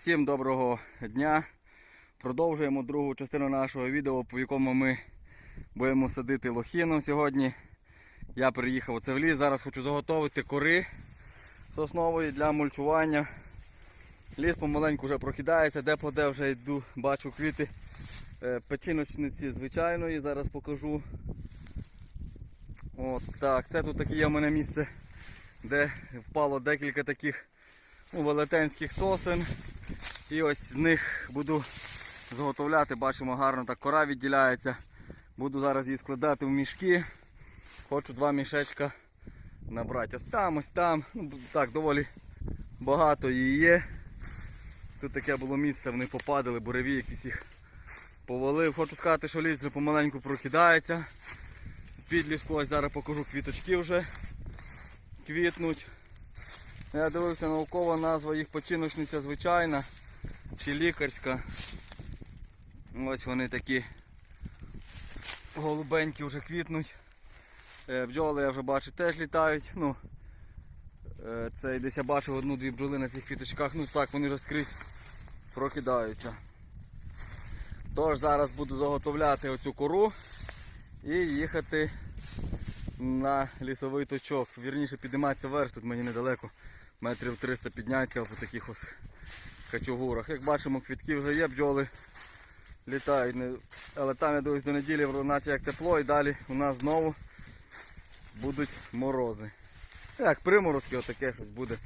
Усім доброго дня. Продовжуємо другу частину нашого відео, по якому ми будемо садити лохіну сьогодні. Я приїхав оце в ліс. Зараз хочу заготовити кори соснової для мульчування. Ліс помаленьку вже прокидається, де поде вже йду, бачу квіти е, печіночниці звичайної. Зараз покажу. От так, це тут таке є в мене місце, де впало декілька таких ну, велетенських сосен. І ось з них буду заготовляти, бачимо гарно так кора відділяється. Буду зараз її складати в мішки. Хочу два мішечка набрати. Ось там, ось там. Ну, так, доволі багато її є. Тут таке було місце, вони попадали, буреві якісь їх повалив. Хочу сказати, що ліс вже помаленьку прокидається. Під ліску ось зараз покажу квіточки вже квітнуть. Я дивився наукова назва їх починочниця звичайна чи лікарська. Ось вони такі голубенькі вже квітнуть. Е, Бджоли я вже бачу теж літають. Ну, е, це десь я бачив одну-дві бджоли на цих квіточках. Ну так, вони вже скрізь прокидаються. Тож зараз буду заготовляти оцю кору і їхати на лісовий точок. Вірніше підійматися вверх, тут мені недалеко. Метрів 300 підняться по таких ось качугурах. Як бачимо, квітки вже є, бджоли літають. Але там я дивлюсь до неділі, наче як тепло і далі у нас знову будуть морози. Як приморозки, отаке щось буде.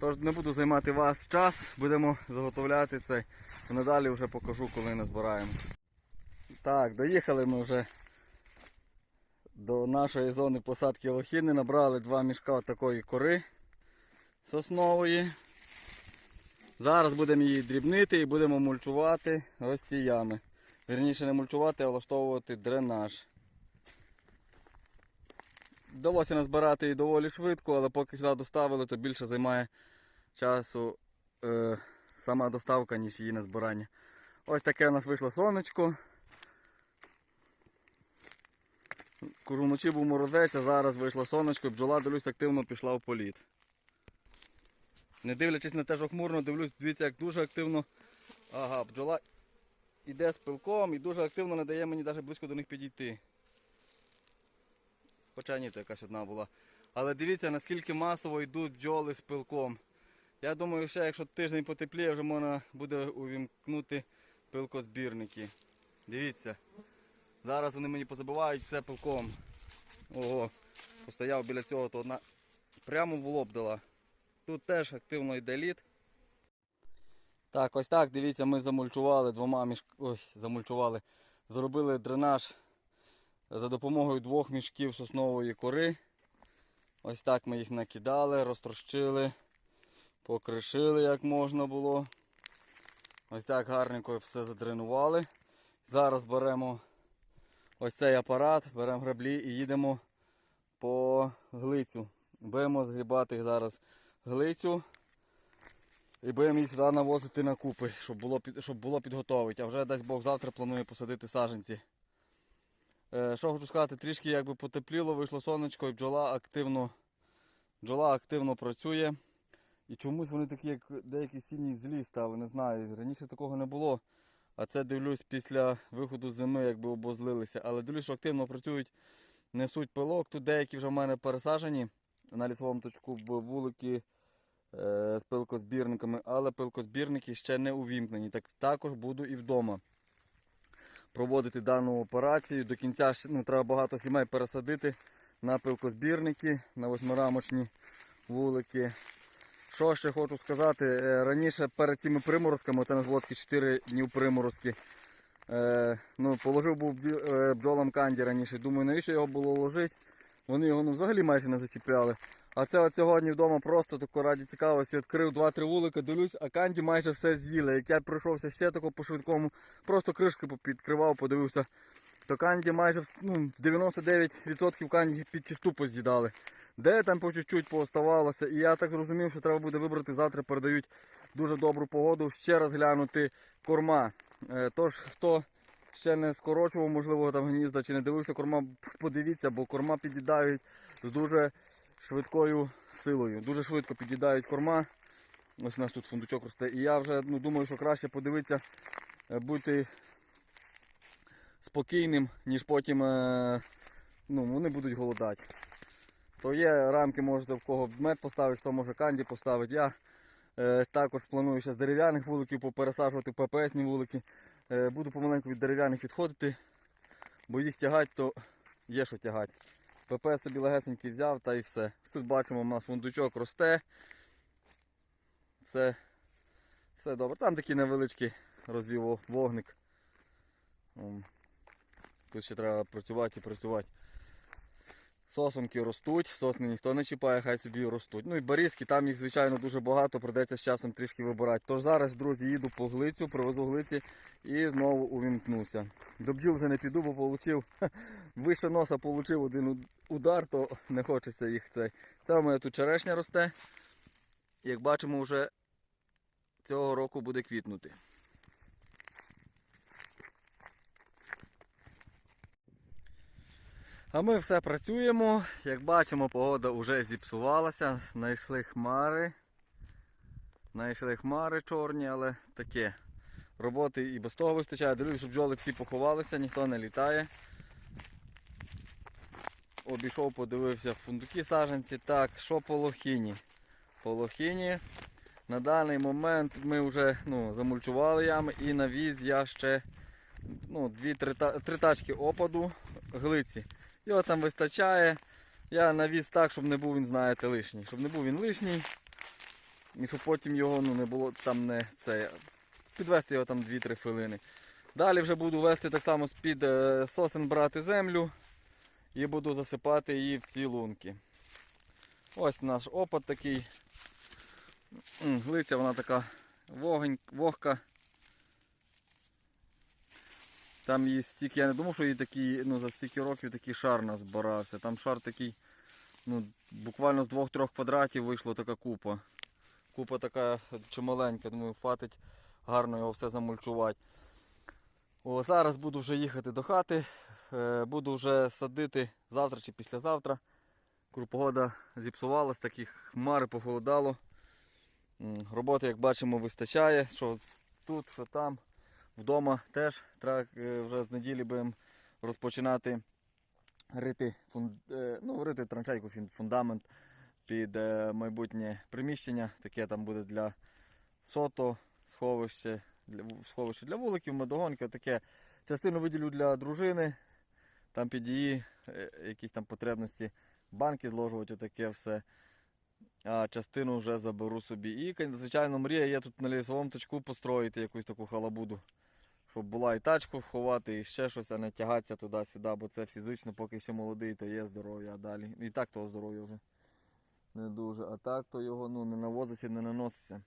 Тож не буду займати вас час, будемо заготовляти цей. Надалі вже покажу, коли назбираємо. Так, доїхали ми вже до нашої зони посадки лохіни. Набрали два мішка такої кори соснової. Зараз будемо її дрібнити і будемо мульчувати ось ці ями. Вірніше не мульчувати, а влаштовувати дренаж. Вдалося назбирати її доволі швидко, але поки сюди доставили, то більше займає часу е, сама доставка, ніж її назбирання. Ось таке у нас вийшло сонечко. Вночі був морозець, а зараз вийшло сонечко і бджола, дивлюсь, активно пішла в політ. Не дивлячись на те, що хмурно, дивлюсь, дивіться, як дуже активно. Ага, бджола йде з пилком і дуже активно не дає мені навіть близько до них підійти. Хоча ні, то якась одна була. Але дивіться, наскільки масово йдуть бджоли з пилком. Я думаю, ще якщо тиждень потепліє, вже можна буде увімкнути пилкозбірники. Дивіться. Зараз вони мені позабивають все пилком. Ого, постояв біля цього, то одна прямо в лоб дала. Тут теж активно йде лід. Так, ось так, дивіться, ми замульчували двома мішк... Ой, замульчували. Зробили дренаж за допомогою двох мішків соснової кори. Ось так ми їх накидали, розтрощили, покришили як можна було. Ось так гарненько все задренували. Зараз беремо ось цей апарат, беремо граблі і їдемо по глицю. Будемо згрібати зараз глицю і будемо її сюди навозити на купи, щоб було, щоб було підготовити. А вже дасть Бог завтра планую посадити саджанці. Е, Що хочу сказати, трішки якби потепліло, вийшло сонечко і бджола активно, бджола активно працює. І чомусь вони такі, як деякі сім'ї злі стали, не знаю. Раніше такого не було. А це дивлюсь після виходу зими, якби обозлилися. Але дивлюсь, що активно працюють, несуть пилок. Тут деякі вже в мене пересаджені на лісовому точку вулики е, з пилкозбірниками, але пилкозбірники ще не увімкнені. Так також буду і вдома проводити дану операцію. До кінця ну, треба багато сімей пересадити на пилкозбірники, на восьмирамочні вулики. Що ще хочу сказати, е, раніше перед цими приморозками, це на зводки 4 дні приморозки, е, ну, положив був е, бджолам канді раніше. Думаю, навіщо його було ложити? Вони його ну, взагалі майже не зачіпляли. А це от сьогодні вдома просто тако раді цікавості відкрив 2-3 вулика, дивлюсь, а канді майже все з'їли. Як я пройшовся ще тако по швидкому, просто кришки підкривав, подивився, то канді майже ну, 99% канді під чисту поз'їдали. Де там по чуть-чуть пооставалося. І я так зрозумів, що треба буде вибрати, завтра передають дуже добру погоду, ще раз глянути корма. Е, Тож, хто ще не скорочував, можливо, там гнізда чи не дивився корма, подивіться, бо корма під'їдають з дуже швидкою силою. Дуже швидко під'їдають корма. Ось у нас тут фундучок росте. І я вже ну, думаю, що краще подивитися, е, бути спокійним, ніж потім е, ну, вони будуть голодати. То є рамки, можете в кого мед поставити, хто може канді поставити. Я е, також планую ще з дерев'яних вуликів попересаджувати в ППСні вулики. Е, буду помаленьку від дерев'яних відходити, бо їх тягати, то є що тягати. ПП собі легесенький взяв та і все. Тут бачимо, у нас фундучок росте. Все, все добре. Там такий невеличкий розвів вогник. Тут ще треба працювати і працювати. Сосонки ростуть, сосни ніхто не чіпає, хай собі ростуть. Ну і барізки, там їх, звичайно, дуже багато, придеться з часом трішки вибирати. Тож зараз, друзі, їду по глицю, привезу глиці і знову увімкнуся. До бджіл вже не піду, бо получив вище носа получив один удар, то не хочеться їх цей. Це у мене тут черешня росте. Як бачимо, вже цього року буде квітнути. А ми все працюємо. Як бачимо, погода вже зіпсувалася. Знайшли хмари. Знайшли хмари чорні, але таке. Роботи і без того вистачає. Дивлюсь, що бджоли всі поховалися, ніхто не літає. Обійшов, подивився фундуки саженці. Так, що по лохіні? По лохіні на даний момент ми вже ну, замульчували ями і навіз я ще ну, дві-три три тачки опаду глиці. Його там вистачає. Я навіз так, щоб не був він, знаєте, лишній. Щоб не був він лишній. І щоб потім його ну, не було там не це. Підвести його там 2-3 хвилини. Далі вже буду вести так само з-під е, сосен брати землю і буду засипати її в ці лунки. Ось наш опад такий. Глиця вона така вогонь, вогка. Там її стільки, я не думав, що її такий, ну, за стільки років такий шар назбирався. Там шар такий, ну, буквально з 2-3 квадратів вийшло така купа. Купа така чималенька, думаю, хватить гарно його все замульчувати. О, зараз буду вже їхати до хати. Е, буду вже садити завтра чи післязавтра. Погода зіпсувалась, такі хмари похолодало. Роботи, як бачимо, вистачає. Що тут, що там. Вдома теж е, вже з неділі будемо розпочинати рити, е, ну, рити траншейку, фундамент під е, майбутнє приміщення. Таке там буде для сото, сховище, для, сховище для вуликів, медогонки, таке. Частину виділю для дружини, там під її якісь там потребності, банки зложувати, таке все. А частину вже заберу собі. І, звичайно, мрія є тут на лісовому точку построїти якусь таку халабуду. Щоб була і тачку ховати, і ще щось, а не тягатися туди-сюди, бо це фізично, поки ще молодий, то є здоров'я, а далі. І так того здоров'я вже не дуже. А так то його ну, не навозиться, не наноситься.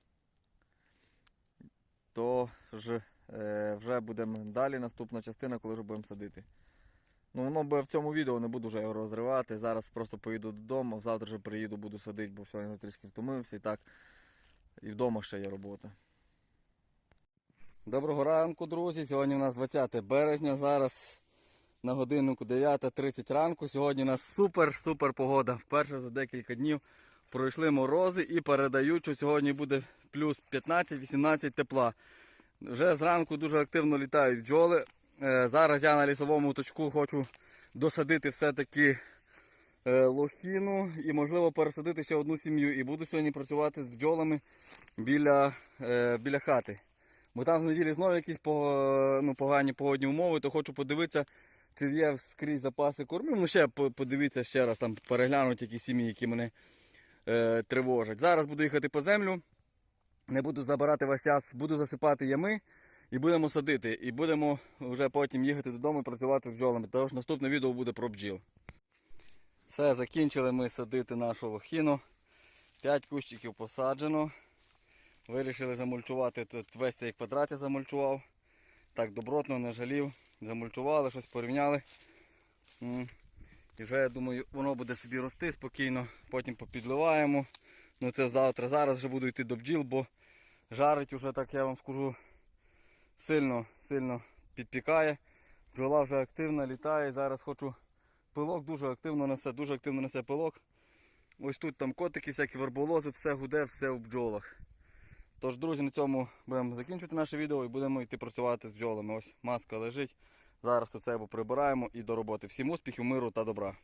То ж е, вже будемо далі наступна частина, коли вже будемо садити. Ну, воно буде в цьому відео, не буду вже його розривати. Зараз просто поїду додому, завтра вже приїду, буду садити, бо сьогодні трішки втомився і так. І вдома ще є робота. Доброго ранку, друзі. Сьогодні у нас 20 березня. Зараз на годиннику 9.30 ранку. Сьогодні у нас супер-супер погода. Вперше за декілька днів пройшли морози і передають, що сьогодні буде плюс 15-18 тепла. Вже зранку дуже активно літають бджоли. Е, Зараз я на лісовому точку хочу досадити все-таки е, лохіну і можливо пересадити ще одну сім'ю. І буду сьогодні працювати з бджолами біля, е, біля хати. Бо там в неділі знову якісь ну, погані погодні умови, то хочу подивитися, чи є скрізь запаси кормів. Ну ще по- подивитися ще раз, там переглянути які сім'ї, які мене тривожать. Зараз буду їхати по землю, не буду забирати ваш час, буду засипати ями і будемо садити. І будемо вже потім їхати додому і працювати з бджолами. Тож наступне відео буде про бджіл. Все, закінчили ми садити нашу лохіну. 5 кущиків посаджено. Вирішили замульчувати тут весь цей квадрат я замульчував. Так добротно, не жалів. Замульчували, щось порівняли. І вже я думаю, воно буде собі рости спокійно, потім попідливаємо. Ну це завтра. Зараз вже буду йти до бджіл, бо жарить уже, так я вам скажу, сильно, сильно підпікає. Бджола вже активна, літає. Зараз хочу пилок дуже активно несе, дуже активно несе пилок. Ось тут там котики, всякі верболози, все гуде, все в бджолах. Тож, друзі, на цьому будемо закінчувати наше відео і будемо йти працювати з бджолами. Ось маска лежить. Зараз це прибираємо і до роботи. Всім успіхів, миру та добра.